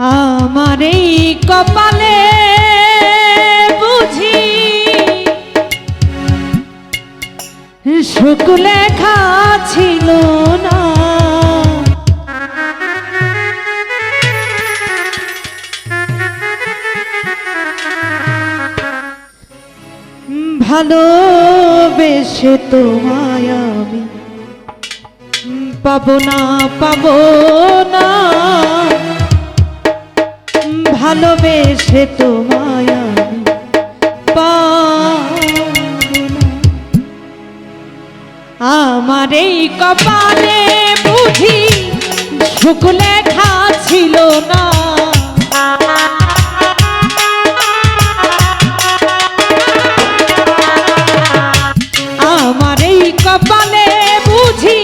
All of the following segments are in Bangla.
আমার এই কপালে বুঝি শুকলে ছিল না। ভালোবেসে তোমায় আমি পাবো না পাবো না। ভালোবেসে তোমায় আমি আমার এই কপালে বুঝি সুখ লেখা ছিল না। আমার এই কপালে বুঝি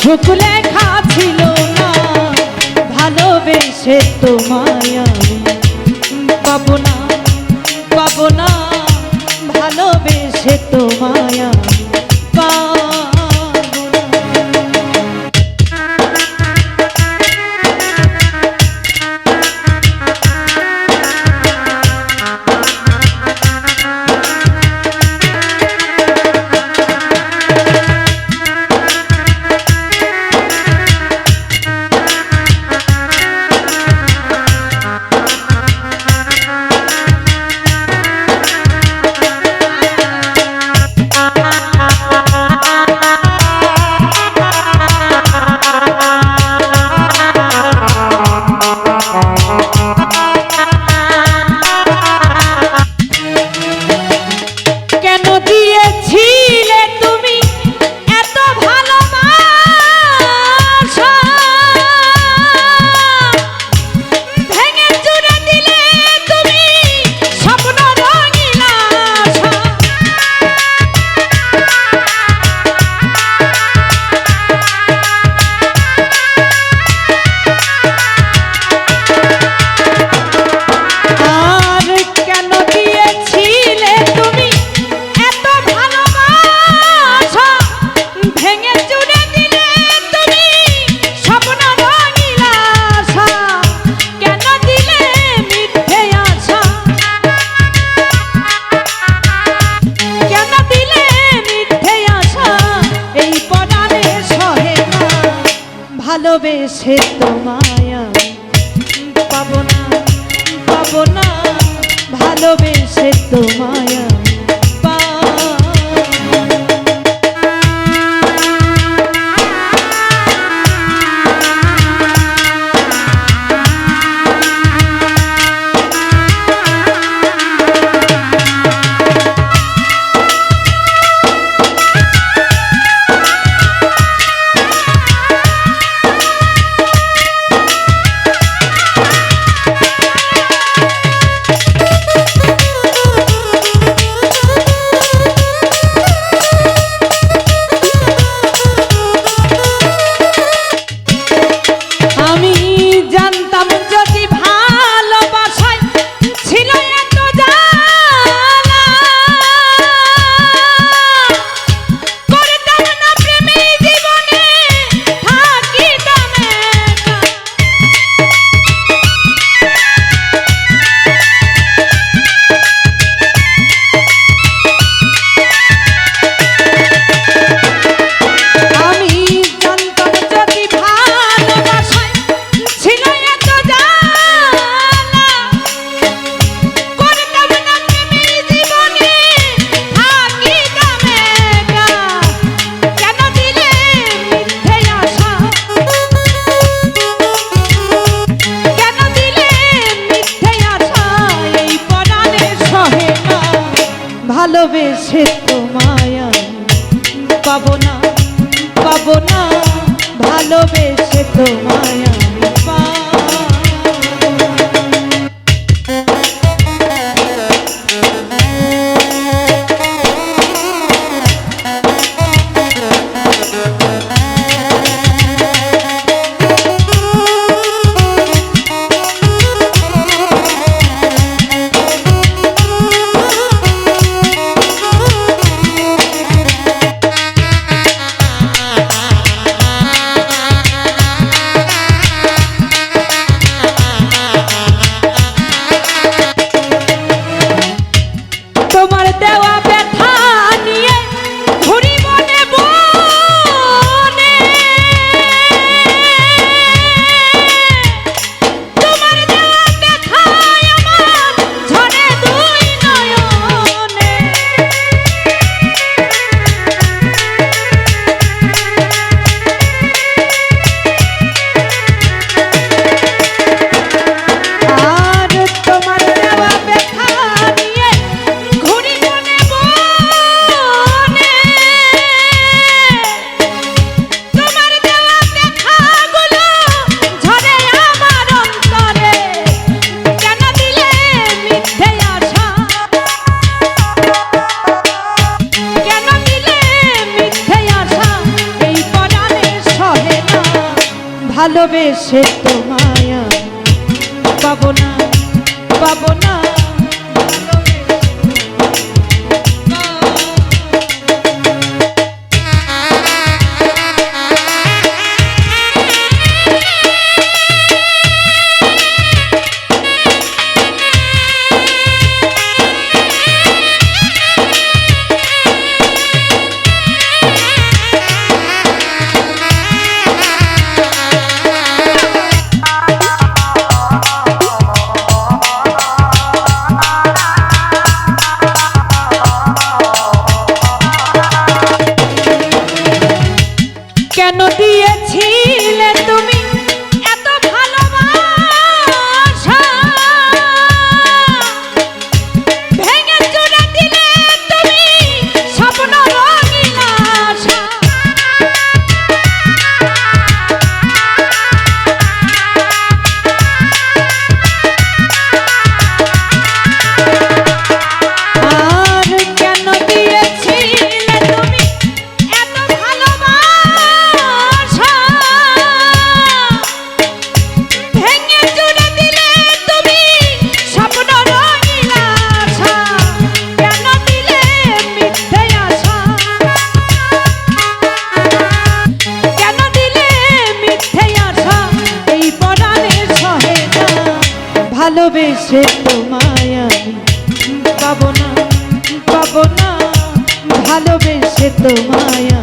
সুখ লেখা ছিল না। ভালোবেসে তোমায় ভালোবেসে তোমায় আমি পাবো না পাবো না। ভালোবেসে তোমায় ভালোবেসে তো সে তোমার সে তোমায় আমি পাবো না পাবো না ভালোবেসে তোমায়